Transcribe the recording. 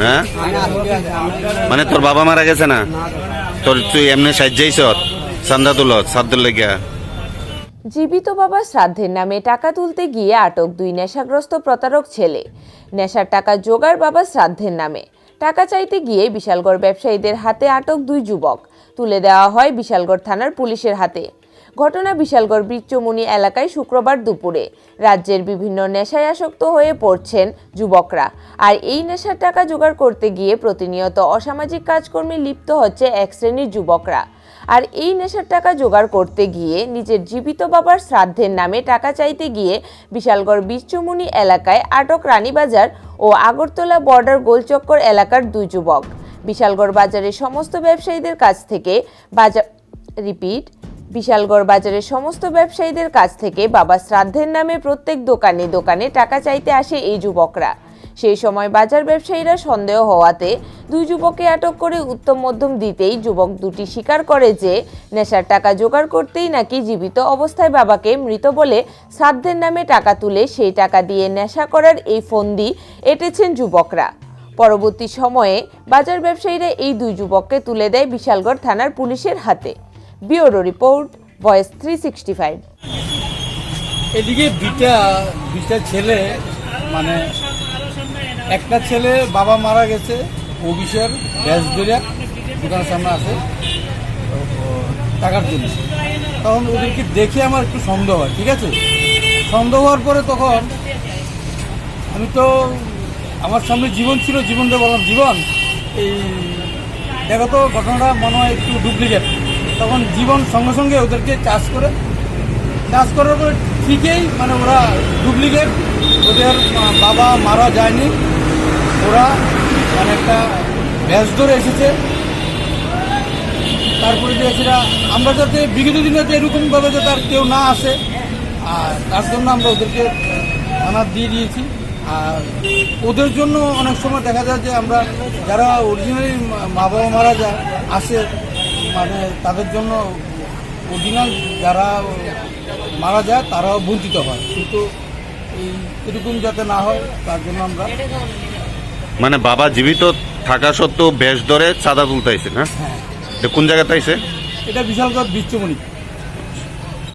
হ্যাঁ? মানে তোর বাবা মারা গেছে না? তোর তুই এমনি সাহায্যাইছ চান্দা তুল সাদ্দুর লেগিয়া? জীবিত বাবা শ্রাদ্ধের নামে টাকা তুলতে গিয়ে আটক দুই নেশাগ্রস্ত প্রতারক ছেলে। নেশার টাকা জোগাড় বাবা শ্রাদ্ধের নামে। টাকা চাইতে গিয়ে বিশালগড় ব্যবসায়ীদের হাতে আটক দুই যুবক। তুলে দেওয়া হয় বিশালগড় থানার পুলিশের হাতে। ঘটনা বিশালগড় বৃক্ষমুনি এলাকায় শুক্রবার দুপুরে। রাজ্যের বিভিন্ন নেশায় আসক্ত হয়ে পড়ছেন যুবকরা। আর এই নেশার টাকা জোগাড় করতে গিয়ে প্রতিনিয়ত অসামাজিক কাজকর্মে লিপ্ত হচ্ছে এক শ্রেণির যুবকরা। আর এই নেশার টাকা জোগাড় করতে গিয়ে নিজের জীবিত বাবার শ্রাদ্ধের নামে টাকা চাইতে গিয়ে বিশালগড় বিশ্বমুনি এলাকায় আটক রানীবাজার ও আগরতলা বর্ডার গোলচক্কর এলাকার দুই যুবক। বিশালগড় বাজারের সমস্ত ব্যবসায়ীদের কাছ থেকে বাজার রিপিট বিশালগড় বাজারের সমস্ত ব্যবসায়ীদের কাছ থেকে বাবা শ্রাদ্ধের নামে প্রত্যেক দোকানে দোকানে টাকা চাইতে আসে এই যুবকরা। সেই সময় বাজার ব্যবসায়ীরা সন্দেহ হওয়াতে দুই যুবককে আটক করে উত্তম মধ্যম দিতেই যুবক দুটি স্বীকার করে যে নেশার টাকা জোগাড় করতেই নাকি জীবিত অবস্থায় বাবাকে মৃত বলে শ্রাদ্ধের নামে টাকা তুলে সেই টাকা দিয়ে নেশা করার এই ফন্দি এঁটেছেন যুবকরা। পরবর্তী সময়ে বাজার ব্যবসায়ীরা এই দুই যুবককে তুলে দেয় বিশালগড় থানার পুলিশের হাতে। Bureau report, voice three sixty five এদিকে দুইটা দুইটা ছেলে মানে একটা ছেলে বাবা মারা গেছে অফিসের গ্যাস ধরে দোকানের সামনে আছে টাকার জন্য। তখন ওদেরকে দেখে আমার একটু সন্দেহ হয়, ঠিক আছে? সন্দেহ হওয়ার পরে তখন আমি তো আমার সামনে জীবন ছিল, জীবনটা বললাম, জীবন, এই দেখো তো, ঘটনাটা মনে হয় একটু ডুপ্লিকেট তখন জীবন সঙ্গে সঙ্গে ওদেরকে চাষ করে, চাষ করার পরে ঠিকই মানে ওরা ডুপ্লিকেট ওদের বাবা মারা যায়নি। ওরা মানে একটা ব্যাস ধরে এসেছে। তারপরে যে সেটা আমরা যাতে বিগত দিনে যাতে এরকমভাবে যাতে আর কেউ না আসে, আর তার জন্য আমরা ওদেরকে থানা দিয়ে দিয়েছি। আর ওদের জন্য অনেক সময় দেখা যায় যে আমরা যারা অরিজিনালি মা বাবা মারা যায়, আসে মানে তাদের জন্য অরিজিনাল যারা মারা যায় তারাও বঞ্চিত হয়। কিন্তু এই এরকম যাতে না হয় তার জন্য আমরা মানে বাবা জীবিত থাকা সত্ত্বেও বেশ ধরে চাঁদা তুলতে আইছে না? হ্যাঁ। কোন জায়গাতে আইছে? এটা বিশালগড় বিশ্বমণি